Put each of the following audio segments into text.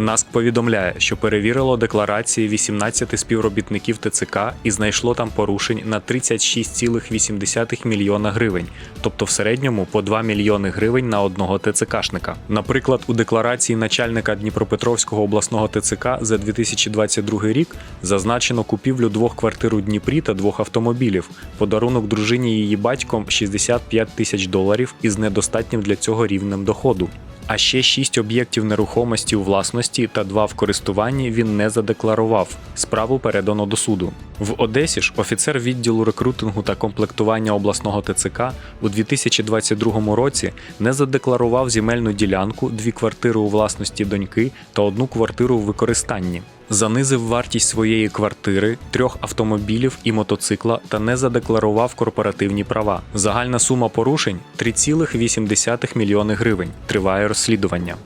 НАСК повідомляє, що перевірило декларації 18 співробітників ТЦК і знайшло там порушень на 36,8 мільйона гривень, тобто в середньому по 2 мільйони гривень на одного ТЦКшника. Наприклад, у декларації начальника Дніпропетровського обласного ТЦК за 2022 рік зазначено купівлю двох квартир у Дніпрі та двох автомобілів, подарунок дружині її батьком 65 тисяч доларів із недостатнім для цього рівнем доходу. А ще шість об'єктів нерухомості у власності та два в користуванні він не задекларував. Справу передано до суду. В Одесі ж офіцер відділу рекрутингу та комплектування обласного ТЦК у 2022 році не задекларував земельну ділянку, дві квартири у власності доньки та одну квартиру в використанні. Занизив вартість своєї квартири, трьох автомобілів і мотоцикла та не задекларував корпоративні права. Загальна сума порушень 3,8 мільйони гривень. Триває розслідування.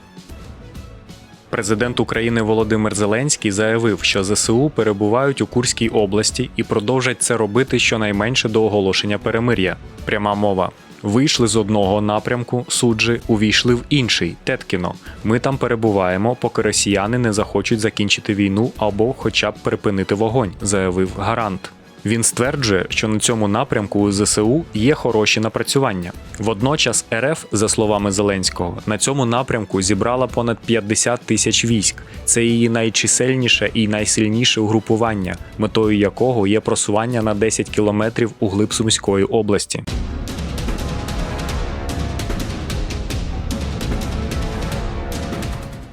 Президент України Володимир Зеленський заявив, що ЗСУ перебувають у Курській області і продовжать це робити щонайменше до оголошення перемир'я. Пряма мова. Вийшли з одного напрямку, суджі, увійшли в інший Теткіно. Ми там перебуваємо, поки росіяни не захочуть закінчити війну або хоча б припинити вогонь, заявив гарант. Він стверджує, що на цьому напрямку у ЗСУ є хороші напрацювання. Водночас РФ, за словами Зеленського, на цьому напрямку зібрала понад 50 тисяч військ. Це її найчисельніше і найсильніше угрупування, метою якого є просування на 10 кілометрів у глиб Сумської області.